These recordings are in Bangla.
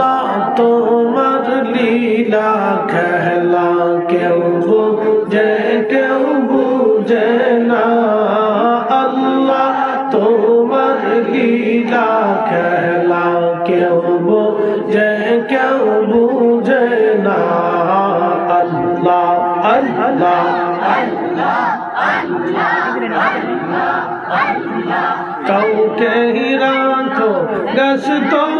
আল্লাহ তোমার লীলা খেলা। কেউ বুঝে কেউ বুঝে না। আল্লাহ, তোমার লীলা খেলা। কেউ বুঝে কেউ বুঝে না। আল্লাহ আল্লাহ কাউকে রাখো গাছ তোলাতে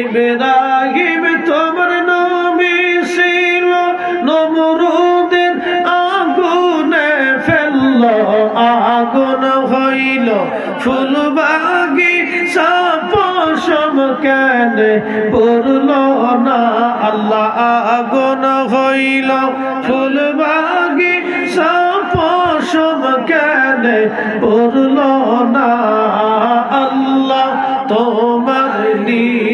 ইব্রাহিম, তোমার নবী ছিল নমরুদের আগুনে ফেলল, আগুন হইল। ফুলবাগি সাপসম কেন পড়ল না? আল্লাহ আগুন হইল। ফুলবাগি সাপসম কেন পড়ল না?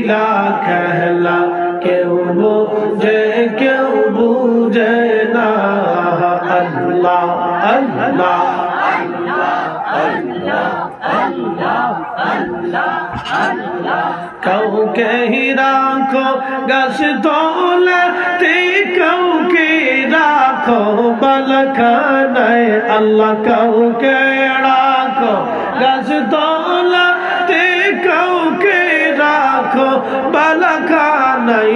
লীলা খেলা কেউ বুঝে কেউ বুঝে না আল্লাহ আল্লাহ কাউকে রাখো গাছ তোলাতে কাউকে রাখো বালখানায় আল্লাহ কাউকে রাখো গাছ তোলাতে বালখানাই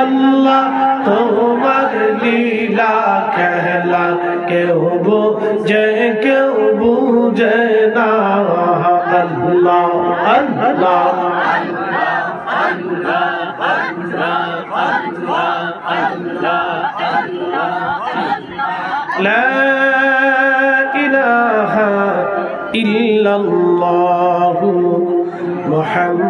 আল্লাহ তোমার লীলা খেলা কেউ বুঝে কেউ বুঝে না আল্লাহ আল্লাহ لا إله إلا الله محمد